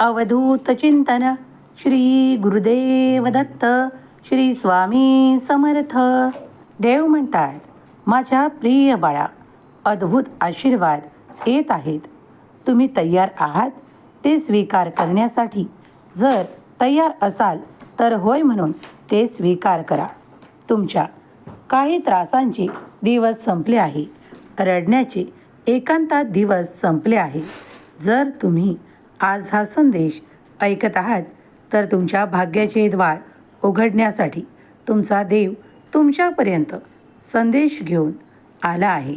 अवधूत चिंतन श्री गुरुदेव दत्त श्री स्वामी समर्थ. देव म्हणतात माझ्या प्रिय बाळा अद्भुत आशीर्वाद येत आहेत. तुम्ही तयार आहात ते स्वीकार करण्यासाठी. जर तयार असाल तर होय म्हणून ते स्वीकार करा. तुमच्या काही त्रासांचे दिवस संपले आहे. रडण्याचे एकांतात दिवस संपले आहे. जर तुम्ही आज हा संदेश ऐकत आहात तर तुमच्या भाग्याचे द्वार उघडण्यासाठी तुमचा देव तुमच्यापर्यंत संदेश घेऊन आला आहे.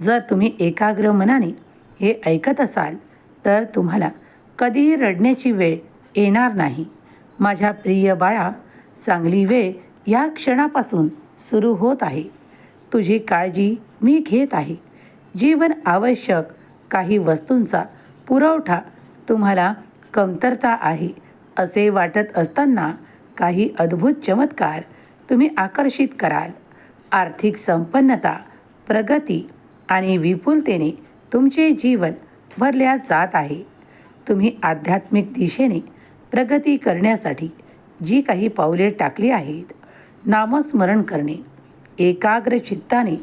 जर तुम्ही एकाग्र मनाने हे ऐकत असाल तर तुम्हाला कधीही रडण्याची वेळ येणार नाही. माझ्या प्रिय बाळा चांगली वेळ या क्षणापासून सुरू होत आहे. तुझी काळजी मी घेत आहे. जीवन आवश्यक काही वस्तूंचा पुरवठा तुम्हाला कमतरता आहे असे वाटत असताना काही अद्भुत चमत्कार तुम्ही आकर्षित कराल. आर्थिक संपन्नता प्रगती आणि विपुलतेने तुमचे जीवन भरल्या जात आहे. तुम्ही आध्यात्मिक दिशेने प्रगती करण्यासाठी जी काही पावले टाकली आहेत नामस्मरण करणे एकाग्र चित्ताने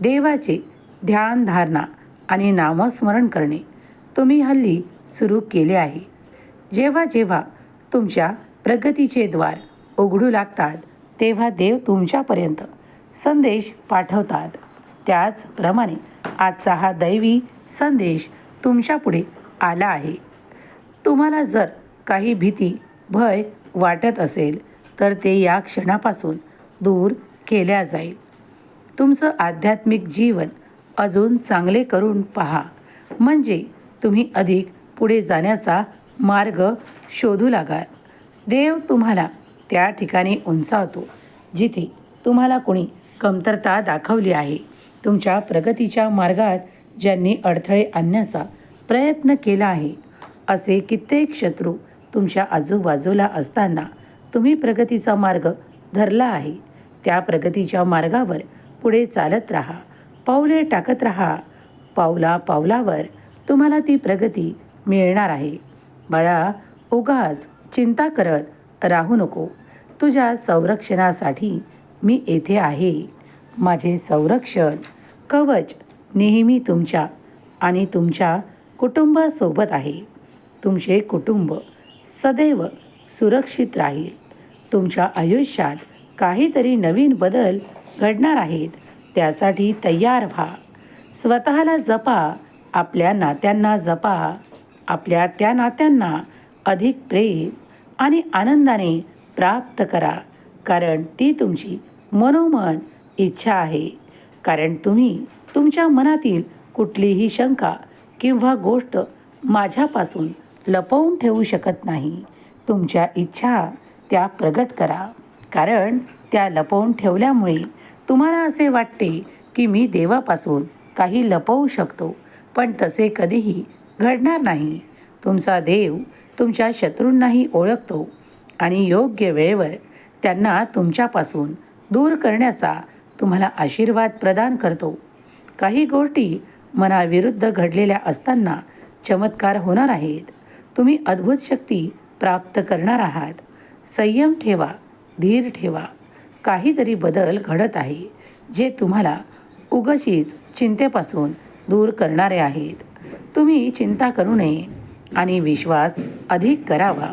देवाचे ध्यानधारणा आणि नामस्मरण करणे तुम्ही हल्ली सुरू केले आहे. जेव्हा जेव्हा तुमच्या प्रगतीचे द्वार उघडू लागतात तेव्हा देव तुमच्यापर्यंत संदेश पाठवतात. त्याचप्रमाणे आजचा हा दैवी संदेश तुमच्यापुढे आला आहे. तुम्हाला जर काही भीती भय वाटत असेल तर ते या क्षणापासून दूर केल्या जाईल. तुमचं आध्यात्मिक जीवन अजून चांगले करून पहा. म्हणजे तुम्ही अधिक पुढे जाण्याचा मार्ग शोधू लागाल. देव तुम्हाला त्या ठिकाणी उंचावतो जिथे तुम्हाला कोणी कमतरता दाखवली आहे. तुमच्या प्रगतीच्या मार्गात ज्यांनी अडथळे आणण्याचा प्रयत्न केला आहे असे कित्येक शत्रू तुमच्या आजूबाजूला असताना तुम्ही प्रगतीचा मार्ग धरला आहे. त्या प्रगतीच्या मार्गावर पुढे चालत राहा पावले टाकत राहा. पावला पावलावर तुम्हाला ती प्रगती मिळणार आहे. बाळा उगाच चिंता करत राहू नको. तुझ्या संरक्षणासाठी मी येथे आहे. माझे संरक्षण कवच नेहमी तुमच्या आणि तुमच्या कुटुंबासोबत आहे. तुमचे कुटुंब सदैव सुरक्षित राहील. तुमच्या आयुष्यात काहीतरी नवीन बदल घडणार आहेत त्यासाठी तयार व्हा. स्वतःला जपा आपल्या नात्यांना जपा. आपल्या त्या नात्यांना अधिक प्रेम आणि आनंदाने प्राप्त करा. कारण ती तुमची मनोमन इच्छा आहे. कारण तुम्ही तुमच्या मनातील कुठलीही शंका किंवा गोष्ट माझ्यापासून लपवून ठेवू शकत नाही. तुमच्या इच्छा त्या प्रगट करा. कारण त्या लपवून ठेवल्यामुळे तुम्हाला असे वाटते की मी देवापासून काही लपवू शकतो. पण तसे कधीही घडणार नाही. तुमचा देव तुमच्या शत्रूंनाही ओळखतो आणि योग्य वेळेवर त्यांना तुमच्यापासून दूर करण्याचा तुम्हाला आशीर्वाद प्रदान करतो. काही गोष्टी मनाविरुद्ध घडलेल्या असताना चमत्कार होणार आहेत. तुम्ही अद्भुत शक्ती प्राप्त करणार आहात. संयम ठेवा धीर ठेवा. काहीतरी बदल घडत आहे जे तुम्हाला उगशीच चिंतेपासून दूर करणारे आहेत. तुम्ही चिंता करू नये आणि विश्वास अधिक करावा.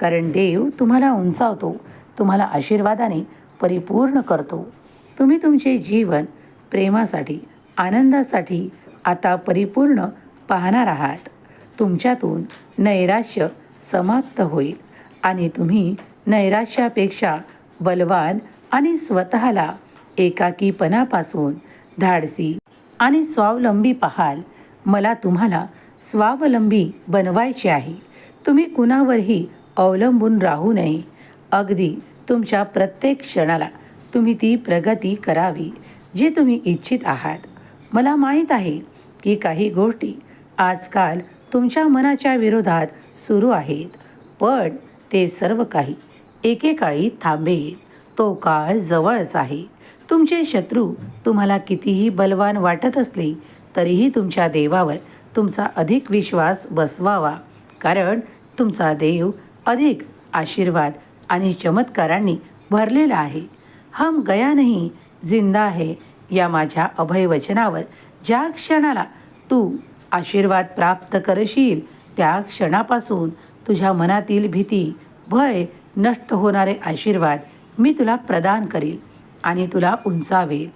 कारण देव तुम्हाला उंचावतो तुम्हाला आशीर्वादाने परिपूर्ण करतो. तुम्ही तुमचे जीवन प्रेमासाठी आनंदासाठी आता परिपूर्ण पाहणार आहात. तुमच्यातून नैराश्य समाप्त होईल आणि तुम्ही नैराश्यापेक्षा बलवान आणि स्वतःला एकाकीपणापासून धाडसी आणि स्वावलंबी पाहाल. मला तुम्हाला स्वावलंबी बनवायचे आहे. तुम्ही कुणावरही अवलंबून राहू नये. अगदी तुमच्या प्रत्येक क्षणाला तुम्ही ती प्रगती करावी जी तुम्ही इच्छित आहात. मला माहीत आहे की काही गोष्टी आजकाल तुमच्या मनाच्या विरोधात सुरू आहेत पण ते सर्व काही एकेकाळी थांबेल. तो काळ जवळच आहे. तुमचे शत्रू तुम्हाला कितीही बलवान वाटत असले तरीही तुमच्या देवावर तुमचा अधिक विश्वास बसवावा. कारण तुमचा देव अधिक आशीर्वाद आणि चमत्कारांनी भरलेला आहे. हम गया नाही जिंदा आहे या माझ्या अभय वचनावर ज्या क्षणाला तू आशीर्वाद प्राप्त करशील त्या क्षणापासून तुझ्या मनातील भीती भय नष्ट होणारे आशीर्वाद मी तुला प्रदान करील आणि तुला उंचावेल.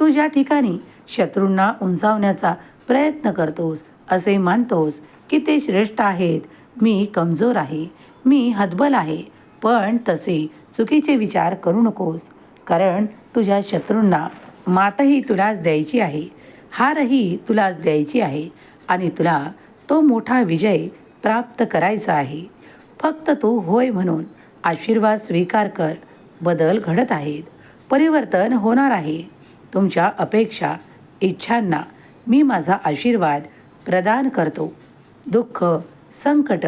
तू ज्या ठिकाणी शत्रूंना उंचावण्याचा प्रयत्न करतोस असे मानतोस की ते श्रेष्ठ आहेत. मी कमजोर आहे मी हतबल आहे पण तसे चुकीचे विचार करू नकोस कारण तुझ्या शत्रूंना मातही तुलाच द्यायची आहे हारही तुलाच द्यायची आहे आणि तुला तो मोठा विजय प्राप्त करायचा आहे. फक्त तू होय म्हणून आशीर्वाद स्वीकार कर बदल घडत आहेत परिवर्तन होणार आहे. तुमच्या अपेक्षा इच्छांना मी माझा आशीर्वाद प्रदान करतो. दुःख संकट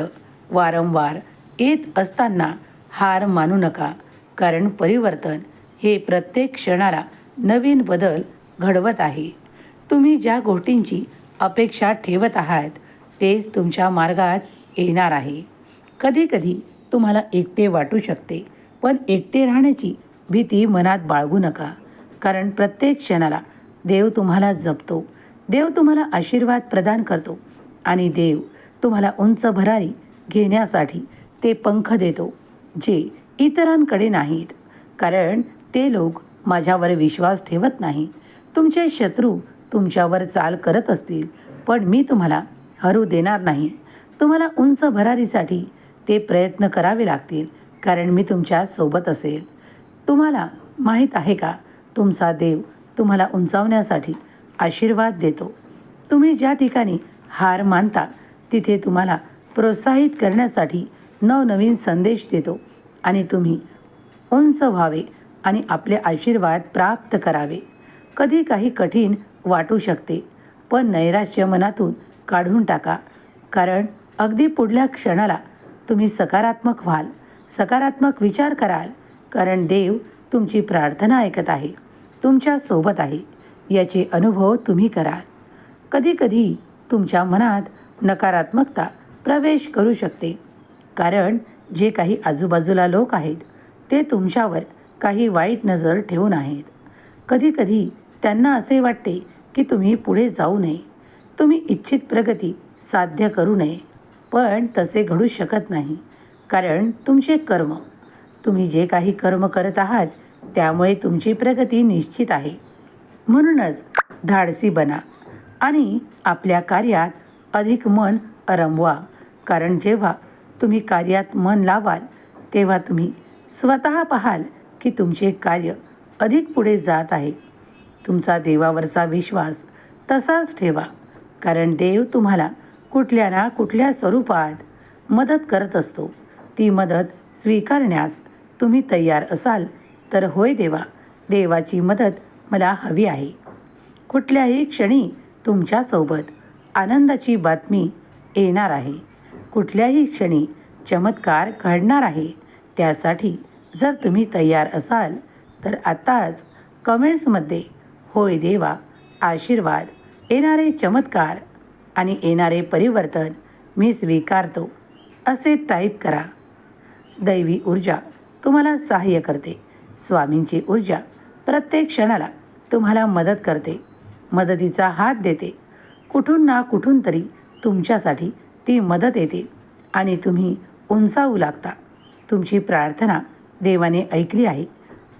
वारंवार येत असताना हार मानू नका कारण परिवर्तन हे प्रत्येक क्षणाला नवीन बदल घडवत आहे. तुम्ही ज्या गोष्टींची अपेक्षा ठेवत आहात तेच तुमच्या मार्गात येणार आहे. कधीकधी तुम्हाला एकटे वाटू शकते पण एकटे राहण्याची भीती मनात बाळगू नका कारण प्रत्येक क्षणाला देव तुम्हाला जपतो. देव तुम्हाला आशीर्वाद प्रदान करतो. आणि देव तुम्हाला उंच भरारी घेण्यासाठी ते पंख देतो जे इतरांकडे नाहीत. कारण ते लोक माझ्यावर विश्वास ठेवत नाही. तुमचे शत्रू तुमच्यावर चाल करत असतील पण मी तुम्हाला हरू देणार नाही. तुम्हाला उंच भरारीसाठी ते प्रयत्न करावे लागतील कारण मी तुमच्यासोबत असेल. तुम्हाला माहीत आहे का तुमचा देव तुम्हाला उंचावण्यासाठी आशीर्वाद देतो. तुम्ही ज्या ठिकाणी हार मानता तिथे तुम्हाला प्रोत्साहित करण्यासाठी नवनवीन संदेश देतो आणि तुम्ही उंच व्हावे आणि आपले आशीर्वाद प्राप्त करावे. कधी काही कठीण वाटू शकते पण नैराश्य मनातून काढून टाका. कारण अगदी पुढल्या क्षणाला तुम्ही सकारात्मक व्हाल सकारात्मक विचार कराल कारण देव तुमची प्रार्थना ऐकत आहे. तुमच्यासोबत आहे. याचे अनुभव तुम्ही कराल कधीकधी तुमच्या मनात नकारात्मकता प्रवेश करू शकते. कारण जे काही आजूबाजूला लोक आहेत ते तुमच्यावर काही वाईट नजर ठेवून आहेत. कधीकधी त्यांना असे वाटते की तुम्ही पुढे जाऊ नये. तुम्ही इच्छित प्रगती साध्य करू नये. पण तसे घडू शकत नाही. कारण तुमचे कर्म तुम्ही जे काही कर्म करत आहात त्यामुळे तुमची प्रगती निश्चित आहे. म्हणूनच धाडसी बना आणि आपल्या कार्यात अधिक मन रमवा. कारण जेव्हा तुम्ही कार्यात मन लावाल तेव्हा तुम्ही स्वतः पाहाल की तुमचे कार्य अधिक पुढे जात आहे. तुमचा देवावरचा विश्वास तसाच ठेवा. कारण देव तुम्हाला कुठल्या ना कुठल्या स्वरूपात मदत करत असतो. ती मदत स्वीकारण्यास तुम्ही तयार असाल तर होय देवा देवाची मदत मला हवी आहे. कुठल्याही क्षणी तुमच्यासोबत आनंदाची बातमी येणार आहे. कुठल्याही क्षणी चमत्कार घडणार आहे. त्यासाठी जर तुम्ही तयार असाल तर आत्ताच कमेंट्समध्ये होय देवा आशीर्वाद येणारे चमत्कार आणि येणारे परिवर्तन मी स्वीकारतो असे टाईप करा. दैवी ऊर्जा तुम्हाला सहाय्य करते. स्वामींची ऊर्जा प्रत्येक क्षणाला तुम्हाला मदत करते. मदतीचा हात देते. कुठून ना कुठून तरी तुमच्यासाठी ती मदत येते आणि तुम्ही उंचावू लागता. तुमची प्रार्थना देवाने ऐकली आहे.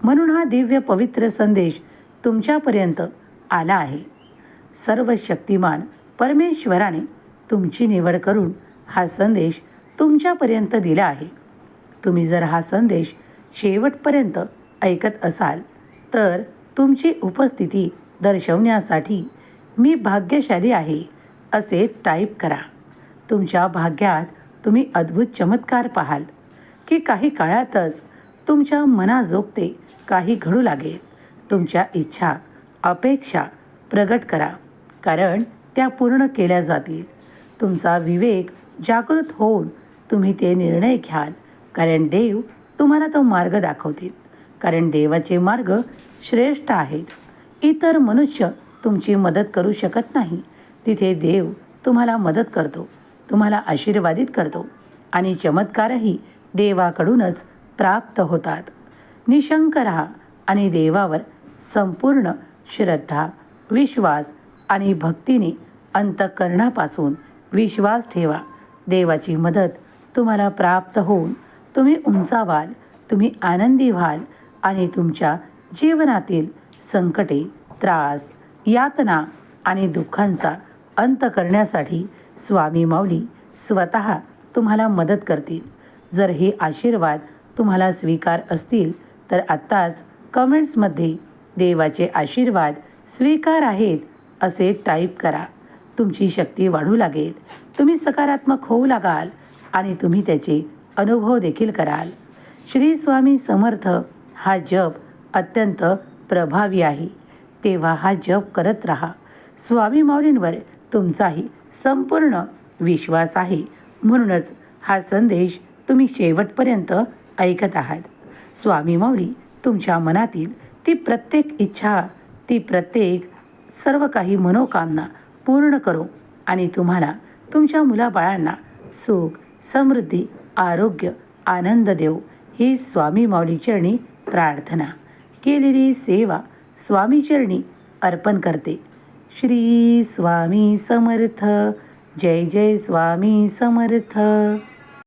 म्हणून हा दिव्य पवित्र संदेश तुमच्यापर्यंत आला आहे. सर्व शक्तिमान परमेश्वराने तुमची निवड करून हा संदेश तुमच्यापर्यंत दिला आहे. तुम्ही जर हा संदेश शेवटपर्यंत ऐकत असाल तर तुमची उपस्थिती दर्शवण्यासाठी मी भाग्यशाली आहे असे टाईप करा. तुमच्या भाग्यात तुम्ही अद्भुत चमत्कार पाहाल की काही काळातच तुमच्या मनाजोगते काही घडू लागेल. तुमच्या इच्छा अपेक्षा प्रगट करा कारण त्या पूर्ण केल्या जातील. तुमचा विवेक जागृत होऊन तुम्ही ते निर्णय घ्याल कारण देव तुम्हाला तो मार्ग दाखवतील. कारण देवाचे मार्ग श्रेष्ठ आहेत. इतर मनुष्य तुमची मदत करू शकत नाही. तिथे देव तुम्हाला मदत करतो तुम्हाला आशीर्वादित करतो आणि चमत्कारही देवाकडूनच प्राप्त होतात. निशंक राहा आणि देवावर संपूर्ण श्रद्धा विश्वास आणि भक्तीने अंतकरणापासून विश्वास ठेवा. देवाची मदत तुम्हाला प्राप्त होऊन तुम्ही उंचावाल तुम्ही आनंदी व्हाल आणि तुमच्या जीवनातील संकटे त्रास यातना आणि दुःखांचा अंत करण्यासाठी स्वामी माऊली स्वतः तुम्हाला मदत करतील. जर हे आशीर्वाद तुम्हाला स्वीकार असतील तर आत्ताच कमेंट्समध्ये देवाचे आशीर्वाद स्वीकार आहेत असे टाईप करा. तुमची शक्ती वाढू लागेल तुम्ही सकारात्मक होऊ लागाल आणि तुम्ही त्याचे अनुभव देखील कराल. श्री स्वामी समर्थ हा जप अत्यंत प्रभावी आहे. तेव्हा हा जप करत राहा. स्वामी माऊलींवर तुमचाही संपूर्ण विश्वास आहे. म्हणूनच हा संदेश तुम्ही शेवटपर्यंत ऐकत आहात. स्वामी माऊली तुमच्या मनातील ती प्रत्येक इच्छा ती प्रत्येक सर्व काही मनोकामना पूर्ण करो आणि तुम्हाला तुमच्या मुलाबाळांना सुख समृद्धी आरोग्य आनंद देव ही स्वामी माऊली चरणी प्रार्थना. केलेली सेवा स्वामी चरणी अर्पण करते. श्री स्वामी समर्थ. जय जय स्वामी समर्थ.